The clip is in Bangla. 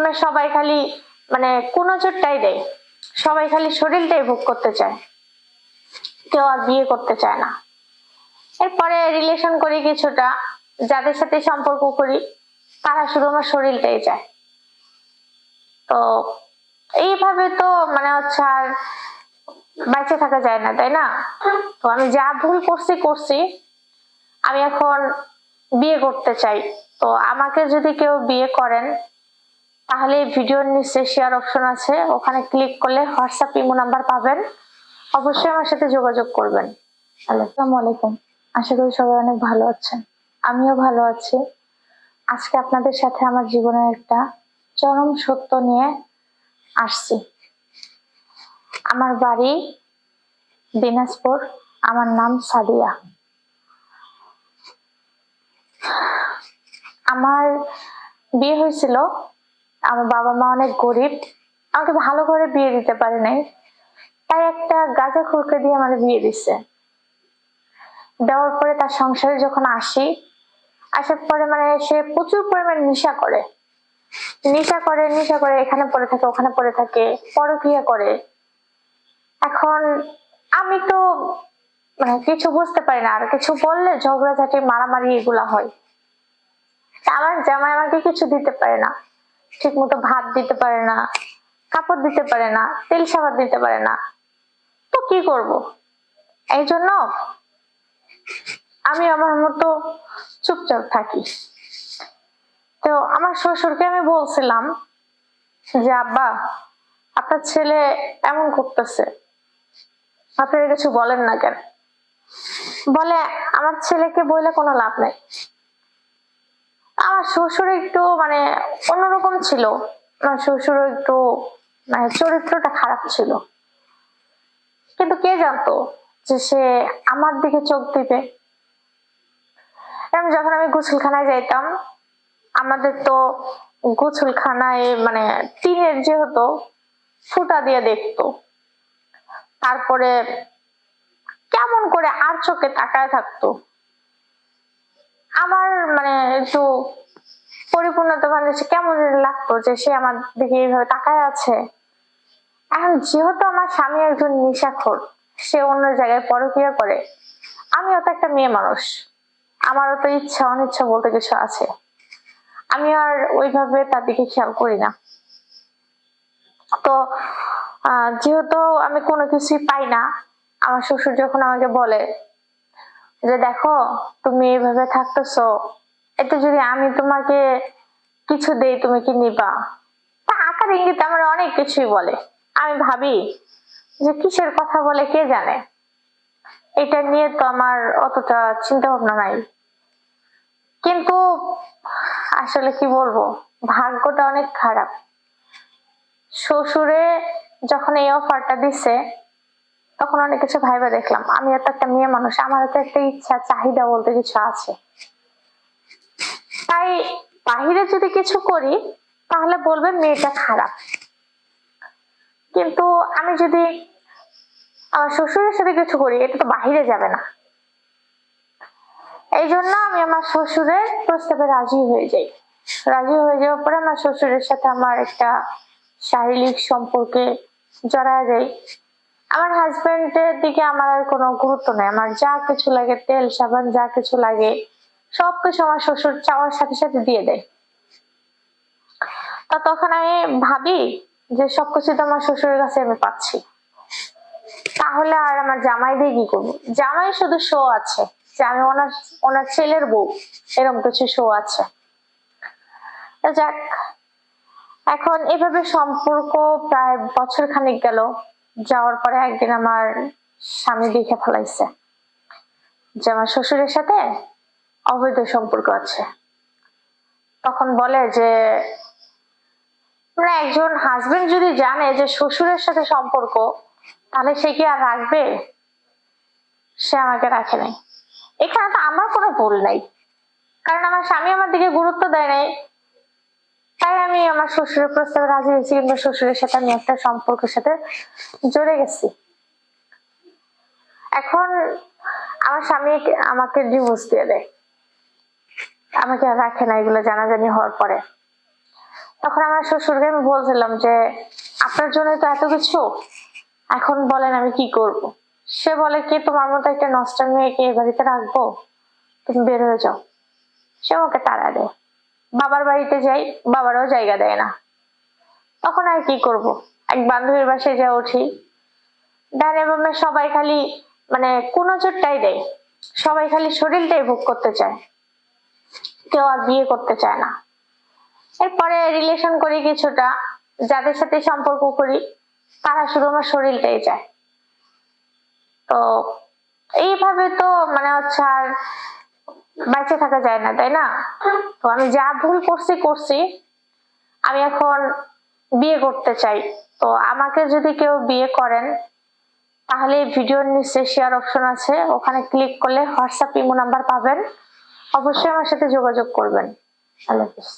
আমরা সবাই খালি মানে কোনো চোটটাই দেয় সবাই খালি শরীরটাই ভোগ করতে চায়। কেউ আর বিয়ে করতে চায় না। এরপরে রিলেশন করি কিছুটা, যাদের সাথে সম্পর্ক করি, তারা শুধু আমার শরীরটাই চায়। তো এইভাবে তো মানে হচ্ছে আর বেঁচে থাকা যায় না, তাই না? তো আমি যা ভুল করছি করছি। আমি এখন বিয়ে করতে চাই। তো আমাকে যদি কেউ বিয়ে করেন তাহলে ভিডিওর নিচে শেয়ার অপশন আছে। ওখানে ক্লিক করলে হোয়াটসঅ্যাপ ইমো নাম্বার পাবেন। অবশ্যই আমার সাথে যোগাযোগ করবেন। আসসালামু আলাইকুম। আশা করি সবাই অনেক ভালো আছেন। আমিও ভালো আছি। আজকে আপনাদের সাথে আমার জীবনের একটা চরম সত্য নিয়ে আসছি। আমার বাড়ি দিনাজপুর। আমার নাম সাদিয়া। আমার বিয়ে হয়েছিল আমার বাবা মা অনেক গরিব, আমাকে ভালো করে বিয়ে দিতে পারে নাই। তাই একটা গাঁজা খুরকে দিয়ে আমার বিয়ে দিচ্ছে দেওয়ার পরে তার সংসারে যখন আসি, আসার পরে মানে সে প্রচুর পরিমাণে নেশা করে। নেশা করে নেশা করে, এখানে পড়ে থাকে, ওখানে পড়ে থাকে, পরক্রিয়া করে। এখন আমি তো মানে কিছু বুঝতে পারি না, আর কিছু বললে ঝগড়াঝাটি, মারামারি এগুলা হয়। আমার জামাই আমাকে কিছু দিতে পারে না। ঠিক মতো ভাত দিতে পারে না, কাপড় দিতে পারে না, তেল সাবান দিতে পারে না, তো কি করব? এই জন্য আমি আমার মতো চুপচাপ থাকি। তো আমার শ্বশুরকে আমি বলছিলাম যে, আব্বা, আপনার ছেলে এমন করতেছে। আপনারা কিছু বলেন না কেন? বলে, আমার ছেলেকে বলে কোনো লাভ নেই। আমার শ্বশুর একটু মানে অন্যরকম ছিল। আমার শ্বশুর একটু মানে চরিত্রটা খারাপ ছিল। কিন্তু কে জানতো যে সে আমার দিকে চোখ দিবে? এরম যখন আমি গোসলখানায় যাইতাম, আমাদের তো গোসলখানায় মানে টিনের যেহেতু ফুটা দিয়ে দেখতো, তারপরে কেমন করে আর চোখে তাকায় থাকতো? আমার মানে একটু পরিপূর্ণতা মানে কেমন লাগতো যে সে আমার দিকে এইভাবে তাকায় আছে। এখন যেহেতু আমার স্বামী একজন নেশাখোর, সে অন্য জায়গায় পরক্রিয়া করে, আমিও তো একটা মেয়ে মানুষ। আমারও তো ইচ্ছা, অনিচ্ছা বলতে কিছু আছে। আমি আর ওইভাবে তার দিকে খেয়াল করি না। তো যেহেতু আমি কোনো কিছুই পাই না, আমার শ্বশুর যখন আমাকে বলে যে দেখো, তুমি এইভাবে থাকতেছো এতে যদি আমি তোমাকে কিছু দেই, তুমি কি নিবা? তা আকার ইঙ্গিত আমার অনেক কিছুই বলে। আমি ভাবি যে কিসের কথা বলে কে জানে? এটা নিয়ে তো আমার অতটা চিন্তা ভাবনা নাই। কিন্তু আসলে কি বলব, ভাগ্যটা অনেক খারাপ। শ্বশুরে যখন এই অফারটা দিছে তখন অনেক কিছু ভাইবা দেখলাম। আমি তো একটা মেয়ে মানুষ, আমার তো একটা ইচ্ছা, চাহিদা বলতে কিছু আছে। তাই বাহিরে যদি কিছু করি, তাহলে বলবে মেয়েটা খারাপ। কিন্তু আমি যদি আমার শ্বশুরের সাথে কিছু করি, এটা তো বাহিরে যাবে না। এই জন্য আমি আমার শ্বশুরের প্রস্তাবে রাজি হয়ে যাই। রাজি হয়ে যাওয়ার পরে আমার শ্বশুরের সাথে আমার একটা শারীরিক সম্পর্কে জড়ায় যাই আমার হাজবেন্ডের দিকে আমার আর কোনো গুরুত্ব নেই। আমার যা কিছু লাগে, তেল, সাবান, যা কিছু লাগে, সবকিছু আমার শ্বশুর চাওয়ার সাথে সাথে দিয়ে দেয়। তা তখন আমি ভাবি যে সবকিছু তো আমার শ্বশুরের কাছে আমি পাচ্ছি। তাহলে আর আমার জামাই দিয়ে কি করব? জামাই শুধু শো আছে যে আমি ওনার ওনার ছেলের বউ, এরকম কিছু শো আছে। যাক, এখন এভাবে সম্পর্ক প্রায় বছর খানিক গেল। যাওয়ার পরে একদিন আমার স্বামী দেখে ফেলাইছে যে আমার শ্বশুরের সাথে অবৈধ সম্পর্ক আছে। তখন বলে যে মানে একজন হাজবেন্ড যদি জানে যে শ্বশুরের সাথে সম্পর্ক, তাহলে সে কি আর রাখবে? সে আমাকে রাখে নাই। এখানে তো আমার কোনো ভুল নাই। কারণ আমার স্বামী আমার দিকে গুরুত্ব দেয় নাই। তাই আমি আমার শ্বশুরের প্রস্তাবে রাজি হয়েছি কিংবা শ্বশুরের সাথে আমি একটা সম্পর্কের সাথে জড়ে গেছি। এখন আমার স্বামী আমাকে ডিভোর্স দিয়ে দেয়। আমাকে আর রাখে না, এগুলো জানাজানি হওয়ার পরে। তখন আমার শ্বশুরকে আমি বলছিলাম যে, আপনার জন্য তো এত কিছু, এখন বলেন আমি কি করব? সে বলে, কি তোমার মতো একটা নষ্ট মেয়েকে এ বাড়িতে রাখব? তুমি বের হয়ে যাও। সে আমাকে তাড়া দেয়। বাবার বাড়িতে যাই, বাবারও জায়গা দেয় না। তখন আর কি করব? এক বান্ধবীর বাসায় যা উঠি। ডানে বামে সবাই খালি মানে কোনো চোটটাই দেয়। সবাই খালি শরীরটাই ভোগ করতে চায়। কেউ আর বিয়ে করতে চায় না। এরপরে রিলেশন করি কিছুটা, যাদের সাথে সম্পর্ক করি, তারা শুধু আমার শরীরটাই চায়। তো এইভাবে তো মানে হচ্ছে আর বেঁচে থাকা যায় না, তাই না? তো আমি যা ভুল করছি করছি। আমি এখন বিয়ে করতে চাই। তো আমাকে যদি কেউ বিয়ে করেন, তাহলে ভিডিওর নিচে শেয়ার অপশন আছে। ওখানে ক্লিক করলে হোয়াটসঅ্যাপ ইমো নাম্বার পাবেন। অবশ্যই আমার সাথে যোগাযোগ করবেন। আল্লাহ হাফিজ।